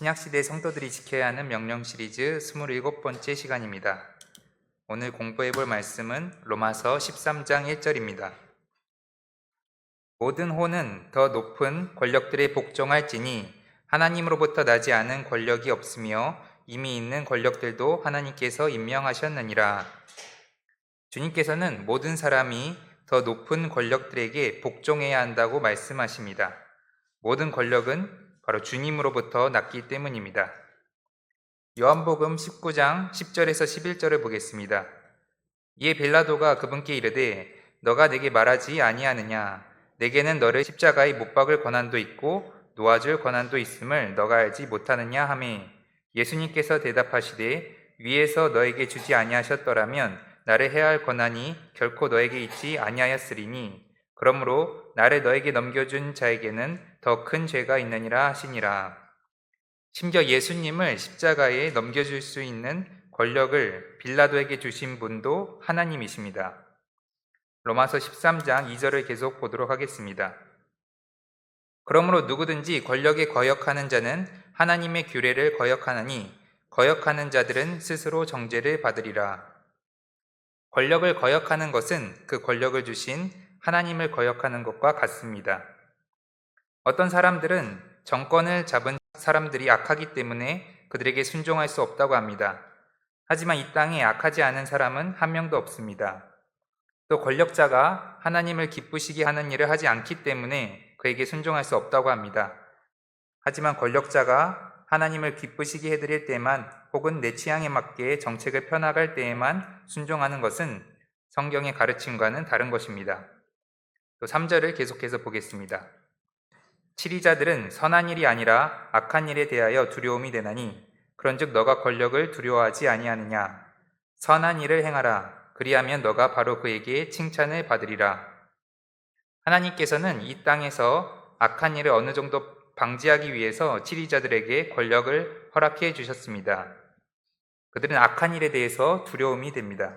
신약시대 성도들이 지켜야 하는 명령 시리즈 27번째 시간입니다. 오늘 공부해 볼 말씀은 로마서 13장 1절입니다. 모든 호는 더 높은 권력들에 복종할지니 하나님으로부터 나지 않은 권력이 없으며 이미 있는 권력들도 하나님께서 임명하셨느니라. 주님께서는 모든 사람이 더 높은 권력들에게 복종해야 한다고 말씀하십니다. 모든 권력은 바로 주님으로부터 났기 때문입니다. 요한복음 19장 10절에서 11절을 보겠습니다. 이에 빌라도가 그분께 이르되 너가 내게 말하지 아니하느냐 내게는 너를 십자가에 못 박을 권한도 있고 놓아줄 권한도 있음을 너가 알지 못하느냐 하매 예수님께서 대답하시되 위에서 너에게 주지 아니하셨더라면 나를 해야 할 권한이 결코 너에게 있지 아니하였으리니 그러므로 나를 너에게 넘겨준 자에게는 더 큰 죄가 있느니라 하시니라. 심지어 예수님을 십자가에 넘겨줄 수 있는 권력을 빌라도에게 주신 분도 하나님이십니다. 로마서 13장 2절을 계속 보도록 하겠습니다. 그러므로 누구든지 권력에 거역하는 자는 하나님의 규례를 거역하나니 거역하는 자들은 스스로 정죄를 받으리라. 권력을 거역하는 것은 그 권력을 주신 하나님을 거역하는 것과 같습니다. 어떤 사람들은 정권을 잡은 사람들이 악하기 때문에 그들에게 순종할 수 없다고 합니다. 하지만 이 땅에 악하지 않은 사람은 한 명도 없습니다. 또 권력자가 하나님을 기쁘시게 하는 일을 하지 않기 때문에 그에게 순종할 수 없다고 합니다. 하지만 권력자가 하나님을 기쁘시게 해드릴 때만 혹은 내 취향에 맞게 정책을 펴나갈 때에만 순종하는 것은 성경의 가르침과는 다른 것입니다. 또 3절을 계속해서 보겠습니다. 치리자들은 선한 일이 아니라 악한 일에 대하여 두려움이 되나니 그런즉 너가 권력을 두려워하지 아니하느냐 선한 일을 행하라 그리하면 너가 바로 그에게 칭찬을 받으리라 하나님께서는 이 땅에서 악한 일을 어느 정도 방지하기 위해서 치리자들에게 권력을 허락해 주셨습니다. 그들은 악한 일에 대해서 두려움이 됩니다.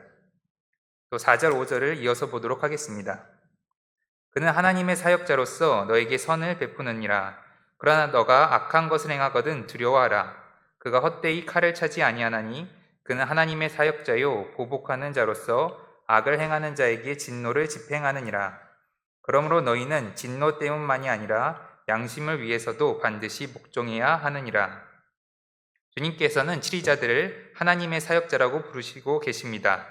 또 4절, 5절을 이어서 보도록 하겠습니다. 그는 하나님의 사역자로서 너에게 선을 베푸느니라. 그러나 너가 악한 것을 행하거든 두려워하라. 그가 헛되이 칼을 차지 아니하나니 그는 하나님의 사역자요 보복하는 자로서 악을 행하는 자에게 진노를 집행하느니라. 그러므로 너희는 진노 때문만이 아니라 양심을 위해서도 반드시 복종해야 하느니라. 주님께서는 치리자들을 하나님의 사역자라고 부르시고 계십니다.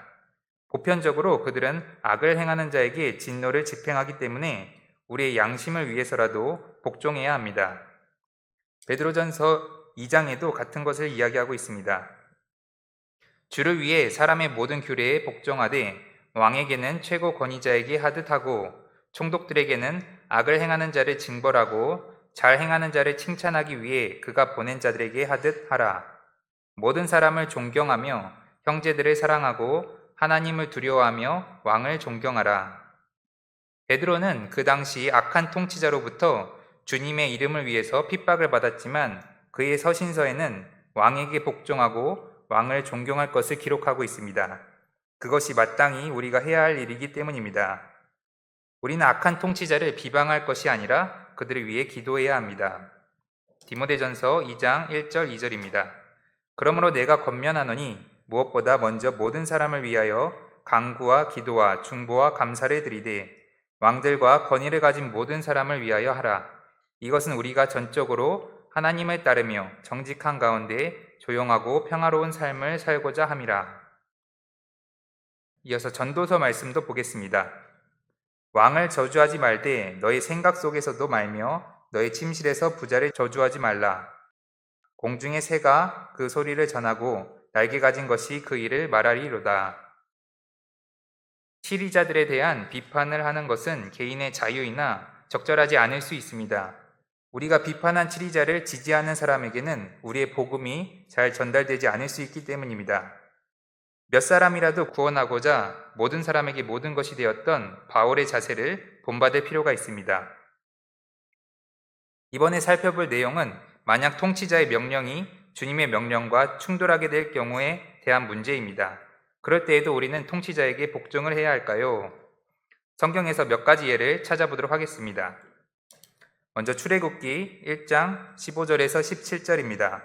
보편적으로 그들은 악을 행하는 자에게 진노를 집행하기 때문에 우리의 양심을 위해서라도 복종해야 합니다. 베드로전서 2장에도 같은 것을 이야기하고 있습니다. 주를 위해 사람의 모든 규례에 복종하되 왕에게는 최고 권위자에게 하듯 하고 총독들에게는 악을 행하는 자를 징벌하고 잘 행하는 자를 칭찬하기 위해 그가 보낸 자들에게 하듯 하라. 모든 사람을 존경하며 형제들을 사랑하고 하나님을 두려워하며 왕을 존경하라. 베드로는 그 당시 악한 통치자로부터 주님의 이름을 위해서 핍박을 받았지만 그의 서신서에는 왕에게 복종하고 왕을 존경할 것을 기록하고 있습니다. 그것이 마땅히 우리가 해야 할 일이기 때문입니다. 우리는 악한 통치자를 비방할 것이 아니라 그들을 위해 기도해야 합니다. 디모데전서 2장 1절 2절입니다. 그러므로 내가 권면하노니 무엇보다 먼저 모든 사람을 위하여 강구와 기도와 중보와 감사를 드리되 왕들과 권위를 가진 모든 사람을 위하여 하라. 이것은 우리가 전적으로 하나님을 따르며 정직한 가운데 조용하고 평화로운 삶을 살고자 함이라. 이어서 전도서 말씀도 보겠습니다. 왕을 저주하지 말되 너의 생각 속에서도 말며 너의 침실에서 부자를 저주하지 말라. 공중의 새가 그 소리를 전하고 날개 가진 것이 그 일을 말하리로다. 시리자들에 대한 비판을 하는 것은 개인의 자유이나 적절하지 않을 수 있습니다. 우리가 비판한 치리자를 지지하는 사람에게는 우리의 복음이 잘 전달되지 않을 수 있기 때문입니다. 몇 사람이라도 구원하고자 모든 사람에게 모든 것이 되었던 바울의 자세를 본받을 필요가 있습니다. 이번에 살펴볼 내용은 만약 통치자의 명령이 주님의 명령과 충돌하게 될 경우에 대한 문제입니다. 그럴 때에도 우리는 통치자에게 복종을 해야 할까요? 성경에서 몇 가지 예를 찾아보도록 하겠습니다. 먼저 출애굽기 1장 15절에서 17절입니다.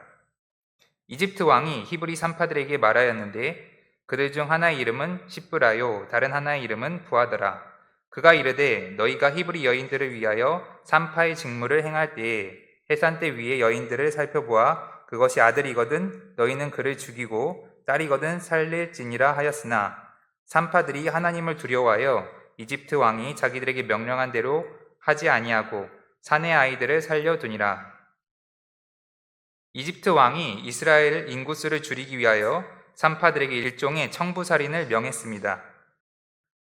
이집트 왕이 히브리 산파들에게 말하였는데 그들 중 하나의 이름은 시브라요 다른 하나의 이름은 부하더라. 그가 이르되 너희가 히브리 여인들을 위하여 산파의 직무를 행할 때에 해산대 위에 여인들을 살펴보아 그것이 아들이거든 너희는 그를 죽이고 딸이거든 살릴지니라 하였으나 산파들이 하나님을 두려워하여 이집트 왕이 자기들에게 명령한 대로 하지 아니하고 사내 아이들을 살려두니라. 이집트 왕이 이스라엘 인구수를 줄이기 위하여 산파들에게 일종의 청부살인을 명했습니다.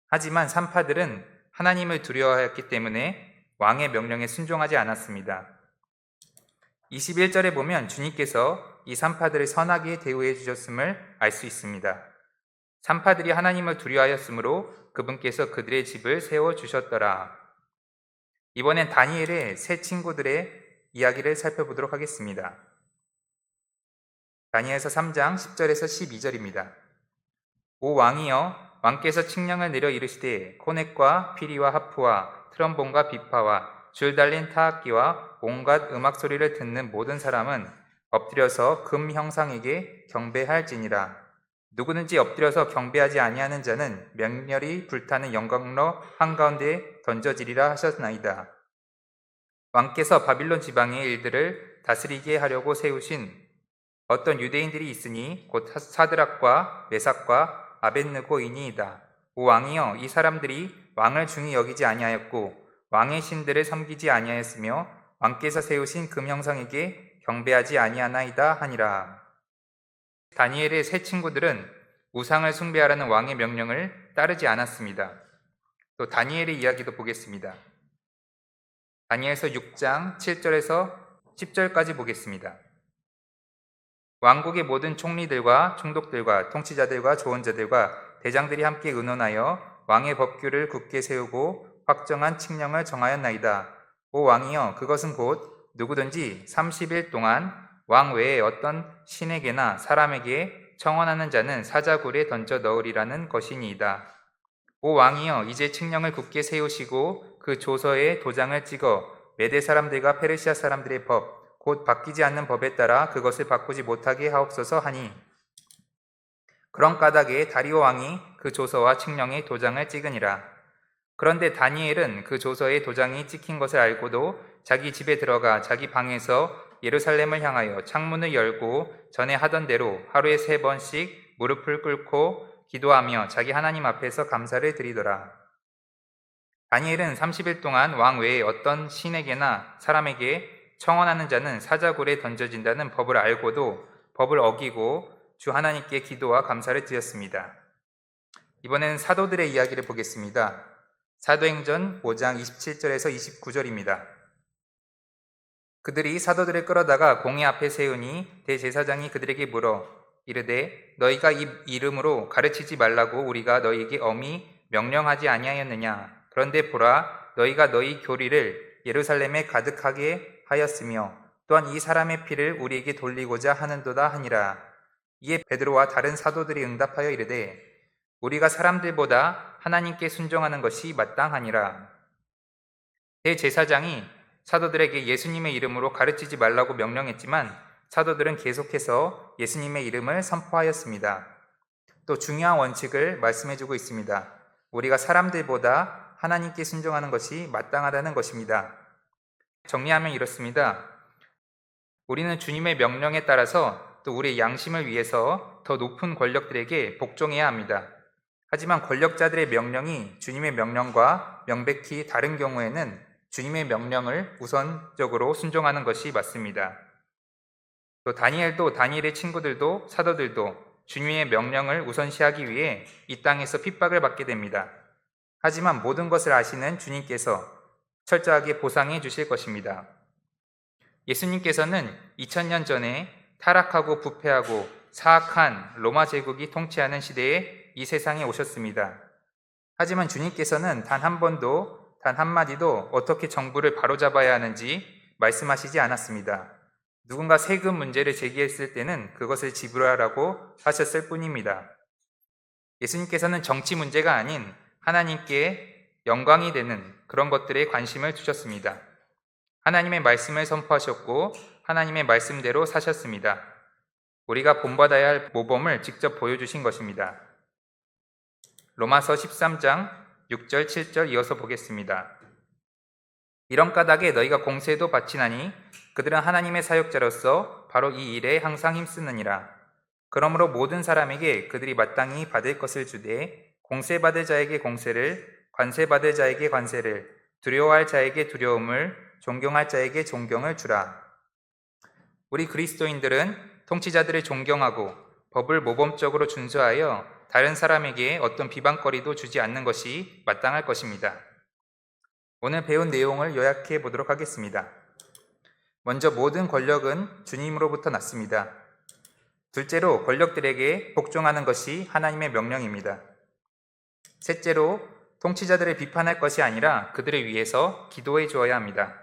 하지만 산파들은 하나님을 두려워하였기 때문에 왕의 명령에 순종하지 않았습니다. 21절에 보면 주님께서 이 산파들을 선하게 대우해 주셨음을 알 수 있습니다. 산파들이 하나님을 두려워하였으므로 그분께서 그들의 집을 세워 주셨더라. 이번엔 다니엘의 새 친구들의 이야기를 살펴보도록 하겠습니다. 다니엘서 3장 10절에서 12절입니다. 오 왕이여 왕께서 칙령을 내려 이르시되 코넷과 피리와 하프와 트럼본과 비파와 줄 달린 타악기와 온갖 음악 소리를 듣는 모든 사람은 엎드려서 금 형상에게 경배할지니라. 누구든지 엎드려서 경배하지 아니하는 자는 맹렬히 불타는 영광로 한가운데 던져지리라 하셨나이다. 왕께서 바빌론 지방의 일들을 다스리게 하려고 세우신 어떤 유대인들이 있으니 곧 사드락과 메삭과 아벤느고이니이다. 오 왕이여 이 사람들이 왕을 중히 여기지 아니하였고 왕의 신들을 섬기지 아니하였으며 왕께서 세우신 금형상에게 경배하지 아니하나이다 하니라. 다니엘의 세 친구들은 우상을 숭배하라는 왕의 명령을 따르지 않았습니다. 또 다니엘의 이야기도 보겠습니다. 다니엘서 6장 7절에서 10절까지 보겠습니다. 왕국의 모든 총리들과 총독들과 통치자들과 조언자들과 대장들이 함께 의논하여 왕의 법규를 굳게 세우고 확정한 칙령을 정하였나이다. 오 왕이여 그것은 곧 누구든지 30일 동안 왕 외에 어떤 신에게나 사람에게 청원하는 자는 사자굴에 던져 넣으리라는 것이니이다. 오 왕이여 이제 칙령을 굳게 세우시고 그 조서에 도장을 찍어 메대 사람들과 페르시아 사람들의 법 곧 바뀌지 않는 법에 따라 그것을 바꾸지 못하게 하옵소서 하니 그런 까닭에 다리오 왕이 그 조서와 칙령에 도장을 찍으니라. 그런데 다니엘은 그 조서에 도장이 찍힌 것을 알고도 자기 집에 들어가 자기 방에서 예루살렘을 향하여 창문을 열고 전에 하던 대로 하루에 세 번씩 무릎을 꿇고 기도하며 자기 하나님 앞에서 감사를 드리더라. 다니엘은 30일 동안 왕 외에 어떤 신에게나 사람에게 청원하는 자는 사자굴에 던져진다는 법을 알고도 법을 어기고 주 하나님께 기도와 감사를 드렸습니다. 이번에는 사도들의 이야기를 보겠습니다. 사도행전 5장 27절에서 29절입니다. 그들이 사도들을 끌어다가 공회 앞에 세우니 대제사장이 그들에게 물어 이르되 너희가 이 이름으로 가르치지 말라고 우리가 너희에게 엄히 명령하지 아니하였느냐 그런데 보라 너희가 너희 교리를 예루살렘에 가득하게 하였으며 또한 이 사람의 피를 우리에게 돌리고자 하는도다 하니라 이에 베드로와 다른 사도들이 응답하여 이르되 우리가 사람들보다 하나님께 순종하는 것이 마땅하니라. 대제사장이 사도들에게 예수님의 이름으로 가르치지 말라고 명령했지만 사도들은 계속해서 예수님의 이름을 선포하였습니다. 또 중요한 원칙을 말씀해주고 있습니다. 우리가 사람들보다 하나님께 순종하는 것이 마땅하다는 것입니다. 정리하면 이렇습니다. 우리는 주님의 명령에 따라서 또 우리의 양심을 위해서 더 높은 권력들에게 복종해야 합니다. 하지만 권력자들의 명령이 주님의 명령과 명백히 다른 경우에는 주님의 명령을 우선적으로 순종하는 것이 맞습니다. 또 다니엘도 다니엘의 친구들도 사도들도 주님의 명령을 우선시하기 위해 이 땅에서 핍박을 받게 됩니다. 하지만 모든 것을 아시는 주님께서 철저하게 보상해 주실 것입니다. 예수님께서는 2000년 전에 타락하고 부패하고 사악한 로마 제국이 통치하는 시대에 이 세상에 오셨습니다. 하지만 주님께서는 단 한 번도, 단 한마디도 어떻게 정부를 바로잡아야 하는지 말씀하시지 않았습니다. 누군가 세금 문제를 제기했을 때는 그것을 지불하라고 하셨을 뿐입니다. 예수님께서는 정치 문제가 아닌 하나님께 영광이 되는 그런 것들에 관심을 두셨습니다. 하나님의 말씀을 선포하셨고 하나님의 말씀대로 사셨습니다. 우리가 본받아야 할 모범을 직접 보여주신 것입니다. 로마서 13장 6절 7절 이어서 보겠습니다. 이런 까닭에 너희가 공세도 바치나니 그들은 하나님의 사역자로서 바로 이 일에 항상 힘쓰느니라. 그러므로 모든 사람에게 그들이 마땅히 받을 것을 주되 공세받을 자에게 공세를 관세받을 자에게 관세를 두려워할 자에게 두려움을 존경할 자에게 존경을 주라. 우리 그리스도인들은 통치자들을 존경하고 법을 모범적으로 준수하여 다른 사람에게 어떤 비방거리도 주지 않는 것이 마땅할 것입니다. 오늘 배운 내용을 요약해 보도록 하겠습니다. 먼저 모든 권력은 주님으로부터 났습니다. 둘째로 권력들에게 복종하는 것이 하나님의 명령입니다. 셋째로 통치자들을 비판할 것이 아니라 그들을 위해서 기도해 주어야 합니다.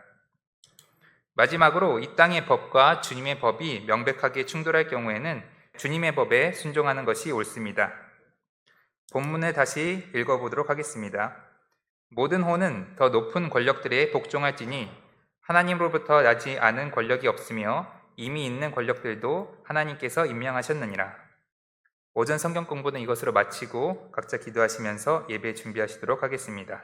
마지막으로 이 땅의 법과 주님의 법이 명백하게 충돌할 경우에는 주님의 법에 순종하는 것이 옳습니다. 본문을 다시 읽어보도록 하겠습니다. 모든 호는 더 높은 권력들에 복종할지니 하나님으로부터 나지 않은 권력이 없으며 이미 있는 권력들도 하나님께서 임명하셨느니라. 오전 성경 공부는 이것으로 마치고 각자 기도하시면서 예배 준비하시도록 하겠습니다.